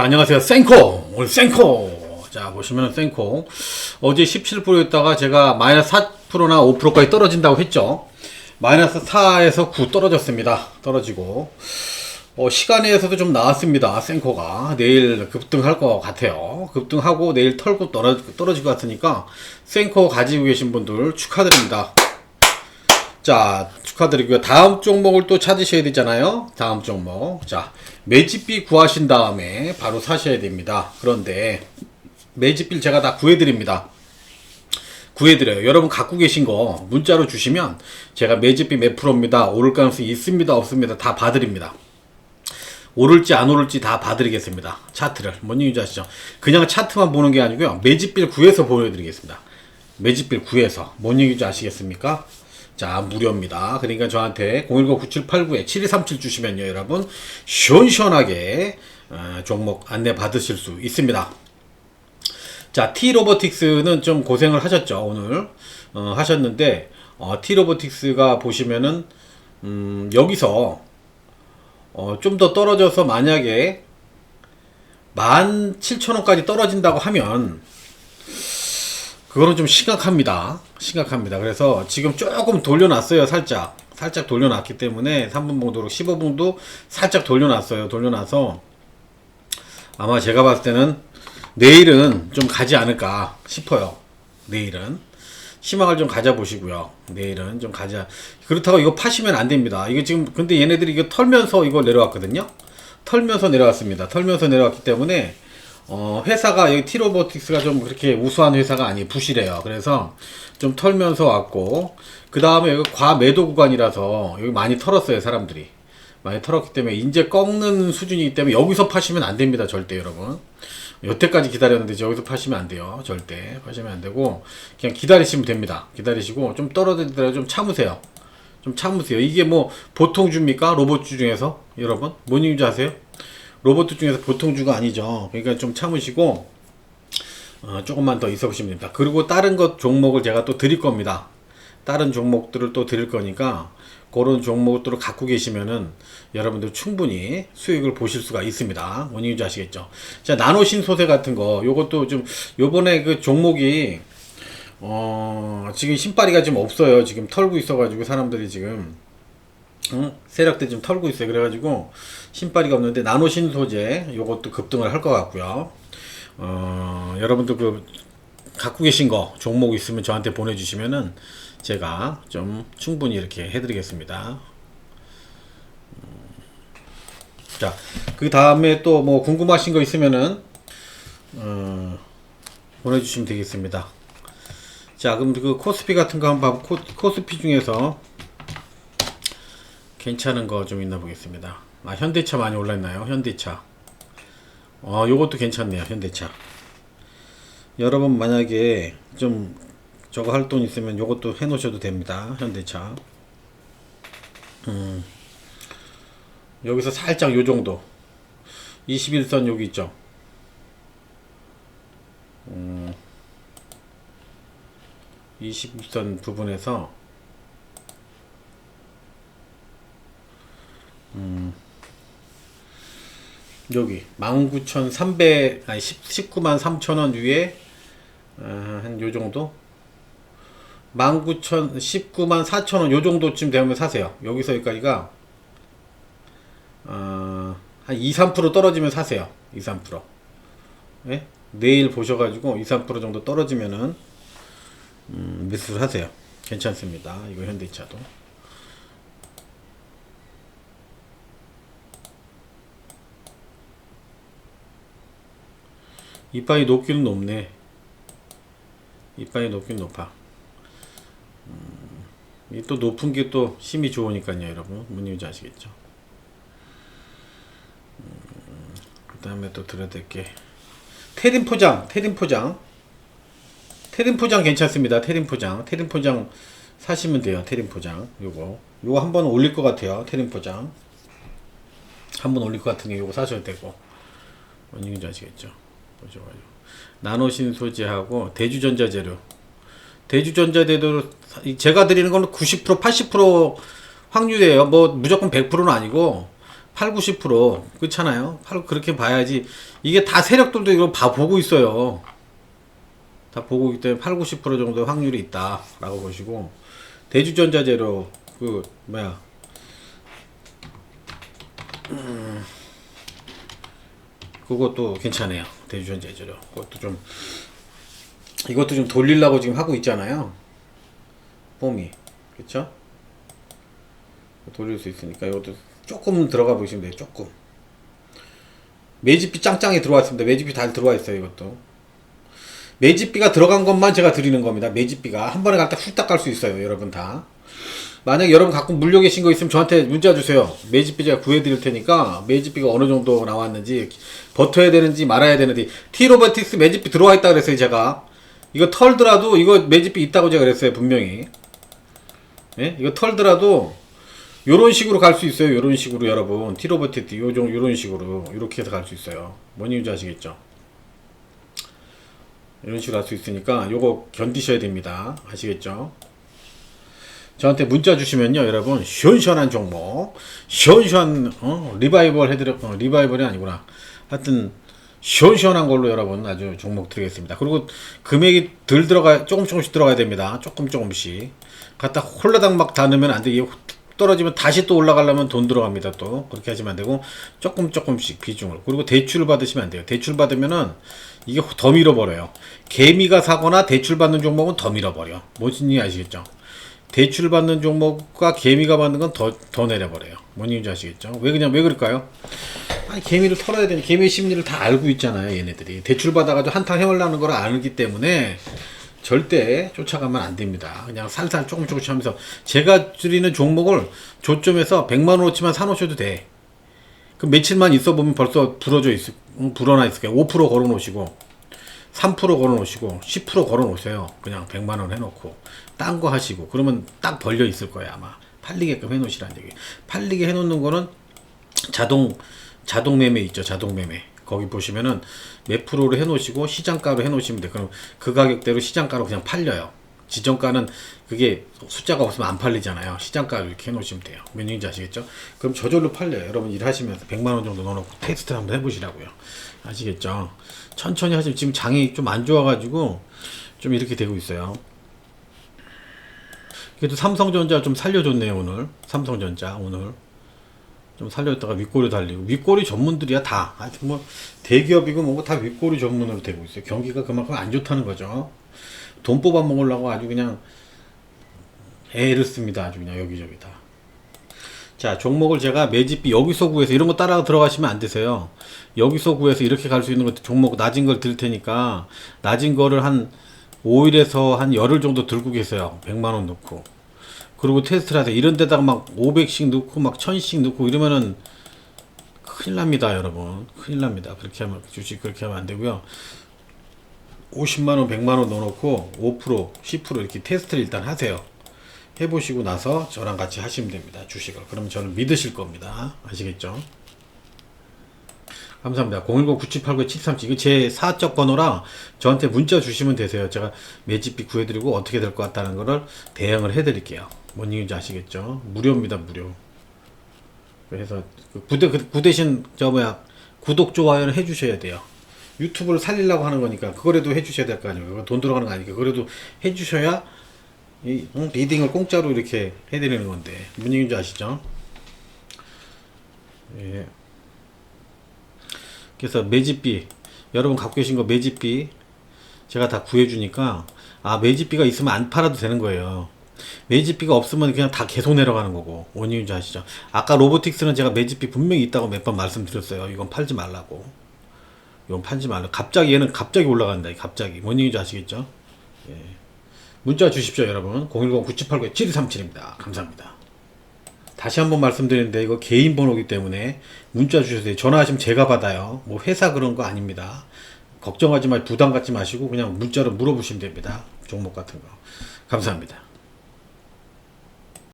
안녕하세요. 생코! 오늘 생코! 자, 보시면 생코. 어제 17%였다가 제가 마이너스 4%나 5%까지 떨어진다고 했죠. 마이너스 4에서 9 떨어졌습니다. 떨어지고. 어, 시간에서도 좀 나왔습니다. 생코가. 내일 급등할 것 같아요. 급등하고 내일 털고 떨어, 떨어질 것 같으니까 생코 가지고 계신 분들 축하드립니다. 자, 축하드리고요. 다음 종목을 또 찾으셔야 되잖아요. 다음 종목. 자, 매집비 구하신 다음에 바로 사셔야 됩니다. 그런데 매집비를 제가 다 구해드립니다. 구해드려요. 여러분 갖고 계신 거 문자로 주시면 제가 매집비 몇 프로입니다. 오를 가능성이 있습니다. 없습니다. 다 봐드립니다. 오를지 안 오를지 다 봐드리겠습니다. 차트를. 뭔 얘기인지 아시죠? 그냥 차트만 보는 게 아니고요. 매집비를 구해서 보여드리겠습니다. 매집비를 구해서. 뭔 얘기인지 아시겠습니까? 자, 무료입니다. 그러니까 저한테 010-9789-7237 주시면요, 여러분. 시원시원하게 어, 종목 안내 받으실 수 있습니다. 자, T 로보틱스는 좀 고생을 하셨죠, 오늘. 어, 하셨는데, 어, T 로보틱스가 보시면은, 음, 여기서, 어, 좀 더 떨어져서 만약에 17,000원까지 떨어진다고 하면, 그거는 좀 심각합니다. 심각합니다. 그래서 지금 조금 돌려놨어요, 살짝. 살짝 돌려놨기 때문에 3분 봉도로 15분도 살짝 돌려놨어요. 돌려놔서 아마 제가 봤을 때는 내일은 좀 가지 않을까 싶어요. 내일은. 희망을 좀 가져보시고요. 내일은 좀 가자. 그렇다고 이거 파시면 안 됩니다. 이거 지금, 근데 얘네들이 이거 털면서 이거 내려왔거든요? 털면서 내려왔습니다. 털면서 내려왔기 때문에, 어, 회사가, 여기 티로보틱스가 좀 그렇게 우수한 회사가 아니, 부실해요. 그래서 좀 털면서 왔고, 그 다음에 여기 과매도 구간이라서 여기 많이 털었어요, 사람들이. 많이 털었기 때문에 이제 꺾는 수준이기 때문에 여기서 파시면 안 됩니다, 절대 여러분. 여태까지 기다렸는데 여기서 파시면 안 돼요, 절대 파시면 안 되고 그냥 기다리시면 됩니다. 기다리시고 좀 떨어지더라도 좀 참으세요. 좀 참으세요. 이게 뭐 보통 주입니까? 로봇 주 중에서 여러분 뭔 얘기인지 아세요? 로봇 중에서 보통 주가 아니죠. 그러니까 좀 참으시고 어, 조금만 더 있어 보시면 됩니다. 그리고 다른 것 종목을 제가 또 드릴 겁니다. 다른 종목들을 또 드릴 거니까 그런 종목들을 갖고 계시면은 여러분들 충분히 수익을 보실 수가 있습니다. 원인인지 아시겠죠? 자, 나노 신소재 같은 거 요것도 좀 요번에 그 종목이 어, 지금 신발이가 지금 없어요. 지금 털고 있어 가지고 사람들이 지금 응? 세력들 지금 털고 있어요. 그래가지고 신발이가 없는데 나노 신 소재 요것도 급등을 할 것 같고요. 어, 여러분들 그 갖고 계신 거 종목 있으면 저한테 보내주시면은 제가 좀 충분히 이렇게 해드리겠습니다. 음. 자, 그 다음에 또 뭐 궁금하신 거 있으면은 어, 보내주시면 되겠습니다. 자, 그럼 그 코스피 같은 거 한번 코, 코스피 중에서 괜찮은 거 좀 있나 보겠습니다. 아, 현대차 많이 올랐나요? 현대차. 어, 요것도 괜찮네요. 현대차. 여러분 만약에 좀 저거 할 돈 있으면 요것도 해 놓으셔도 됩니다. 현대차. 음. 여기서 살짝 요 정도. 21선 여기 있죠. 음. 20선 부분에서 음. 여기 19,300 아니 10, 19만 3천원 위에 어, 한 요 정도? 19,000 19만 4천원 요 정도쯤 되면 사세요. 여기서 여기까지가 어, 한 2, 3% 떨어지면 사세요. 2, 3% 예? 내일 보셔가지고 2, 3% 정도 떨어지면은 음, 매수를 하세요. 괜찮습니다. 이거 현대차도 이빨이 높기는 높네. 이빨이 높긴 높아. 음, 이또 높은 게 또 힘이 좋으니까요, 여러분. 뭔 얘기인지 아시겠죠? 음, 그 다음에 또 들어야 될 게. 테린 포장, 테린 포장. 테린 포장 괜찮습니다. 테린 포장. 테린 포장 사시면 돼요. 테린 포장. 요거. 요거 한 번 올릴 것 같아요. 테린 포장. 한 번 올릴 것 같으니 요거 사셔도 되고. 뭔 얘기인지 아시겠죠? 보셔가지고. 나노신 소재하고 대주전자 재료. 대주전자 재료 제가 드리는 거는 90% 80% 확률이에요. 뭐 무조건 100%는 아니고 8, 90% 그렇잖아요. 8 그렇게 봐야지. 이게 다 세력들도 이거 봐 보고 있어요. 다 보고 있기 때문에 8, 90% 정도 확률이 있다라고 보시고. 대주전자 재료. 그 뭐야. 음, 그것도 괜찮아요. 대주전자재료 그것도 좀 이것도 좀 돌리려고 지금 하고 있잖아요. 폼이 그렇죠? 돌릴 수 있으니까 이것도 조금 들어가 보시면 돼요. 조금 매집비 짱짱이 들어왔습니다. 매집비 다 들어와 있어요. 이것도 매집비가 들어간 것만 제가 드리는 겁니다. 매집비가 한 번에 갖다 훌딱 갈 수 있어요. 여러분 다. 만약 여러분 갖고 물려 계신 거 있으면 저한테 문자 주세요. 매집비 제가 구해드릴 테니까 매집비가 어느 정도 나왔는지 버텨야 되는지 말아야 되는지 티로버틱스 매집비 들어와 있다 그랬어요. 제가 이거 털더라도 이거 매집비 있다고 제가 그랬어요. 분명히. 예? 이거 털더라도 요런 식으로 갈 수 있어요. 요런 식으로 여러분 티로버틱스 요정 요런 식으로 이렇게 해서 갈 수 있어요. 뭔 이유인지 아시겠죠? 이런 식으로 할 수 있으니까 요거 견디셔야 됩니다. 아시겠죠? 저한테 문자 주시면요, 여러분 시원시원한 종목, 시원시원 어? 리바이벌 해드려 어, 리바이벌이 아니구나. 하여튼 시원시원한 걸로 여러분 아주 종목 드리겠습니다. 그리고 금액이 덜 들어가 조금 조금씩 들어가야 됩니다. 조금 조금씩 갖다 홀라당 막 다 넣으면 안 돼. 이게 떨어지면 다시 또 올라가려면 돈 들어갑니다. 또 그렇게 하시면 안 되고 조금 조금씩 비중을 그리고 대출 받으시면 안 돼요. 대출 받으면은 이게 더 밀어버려요. 개미가 사거나 대출 받는 종목은 더 밀어버려. 무슨 얘기 아시겠죠? 대출 받는 종목과 개미가 받는 건 더 더 내려버려요. 뭔 얘기인지 아시겠죠? 왜 그냥 왜 그럴까요? 아니 개미를 털어야 되는 개미의 심리를 다 알고 있잖아요. 얘네들이 대출 받아가지고 한탕 해올라는 걸 알기 때문에 절대 쫓아가면 안 됩니다. 그냥 살살 조금 조금씩 하면서 제가 드리는 종목을 조점에서 100만 원어치만 사놓으셔도 돼. 그 며칠만 있어 보면 벌써 불어져 있을, 음, 불어나 있을 거예요. 5% 걸어 놓으시고, 3% 걸어 놓으시고, 10% 걸어 놓으세요. 그냥 100만 원 해놓고, 딴 거 하시고, 그러면 딱 벌려 있을 거예요, 아마. 팔리게끔 해 놓으시라는 얘기. 팔리게 해 놓는 거는 자동, 자동 매매 있죠, 자동 매매. 거기 보시면은 몇 프로로 해 놓으시고, 시장가로 해 놓으시면 돼요. 그럼 그 가격대로 시장가로 그냥 팔려요. 지정가는 그게 숫자가 없으면 안 팔리잖아요. 시장가를 이렇게 해놓으시면 돼요. 몇 년인지 아시겠죠? 그럼 저절로 팔려요. 여러분 일하시면서 100만 원 정도 넣어놓고 테스트를 한번 해보시라고요. 아시겠죠? 천천히 하시면 지금 장이 좀 안 좋아가지고 좀 이렇게 되고 있어요. 그래도 삼성전자 좀 살려줬네요 오늘. 삼성전자 오늘 좀 살려줬다가 윗꼬리 달리고 윗꼬리 전문들이야 다. 하여튼 뭐 대기업이고 뭐고 다 윗꼬리 전문으로 되고 있어요. 경기가 그만큼 안 좋다는 거죠. 돈 뽑아 먹으려고 아주 그냥 애를 씁니다. 아주 그냥 여기저기 다. 자, 종목을 제가 매집비 여기서 구해서 이런 거 따라 들어가시면 안 되세요. 여기서 구해서 이렇게 갈 수 있는 것 종목 낮은 걸 드릴 테니까 낮은 거를 한 5일에서 한 열흘 정도 들고 계세요. 100만 원 넣고. 그리고 테스트를 하세요. 이런 데다가 막 500씩 넣고 막 1000씩 넣고 이러면은 큰일 납니다, 여러분. 큰일 납니다. 그렇게 하면 주식 그렇게 하면 안 되고요. 50만 원, 100만 원 넣어놓고 5%, 10% 이렇게 테스트를 일단 하세요. 해보시고 나서 저랑 같이 하시면 됩니다. 주식을. 그러면 저는 믿으실 겁니다. 아시겠죠? 감사합니다. 010-9789-737 이거 제 사적 번호라 저한테 문자 주시면 되세요. 제가 매집비 구해드리고 어떻게 될 것 같다는 거를 대응을 해드릴게요. 뭔 얘기인지 아시겠죠? 무료입니다. 무료. 그래서 그 부대 그, 그 대신 저 뭐야 구독 좋아요를 해주셔야 돼요. 유튜브를 살리려고 하는 거니까 그거라도 해주셔야 될 거 아니에요. 돈 들어가는 거 아니니까 그래도 해주셔야 이 응? 리딩을 공짜로 이렇게 해드리는 건데 무슨 얘기인지 아시죠? 예. 그래서 매집비 여러분 갖고 계신 거 매집비 제가 다 구해주니까 아 매집비가 있으면 안 팔아도 되는 거예요. 매집비가 없으면 그냥 다 계속 내려가는 거고 원인인지 아시죠? 아까 로보틱스는 제가 매집비 분명히 있다고 몇 번 말씀드렸어요. 이건 팔지 말라고. 이건 팔지 말라. 갑자기 얘는 갑자기 올라간다. 갑자기 뭔 얘기인지 아시겠죠? 예. 문자 주십시오, 여러분. 010-9789-7237입니다. 감사합니다. 다시 한번 말씀드리는데 이거 개인 번호기 때문에 문자 주셔서 전화하시면 제가 받아요. 뭐 회사 그런 거 아닙니다. 걱정하지 마, 부담 갖지 마시고 그냥 문자로 물어보시면 됩니다. 종목 같은 거. 감사합니다.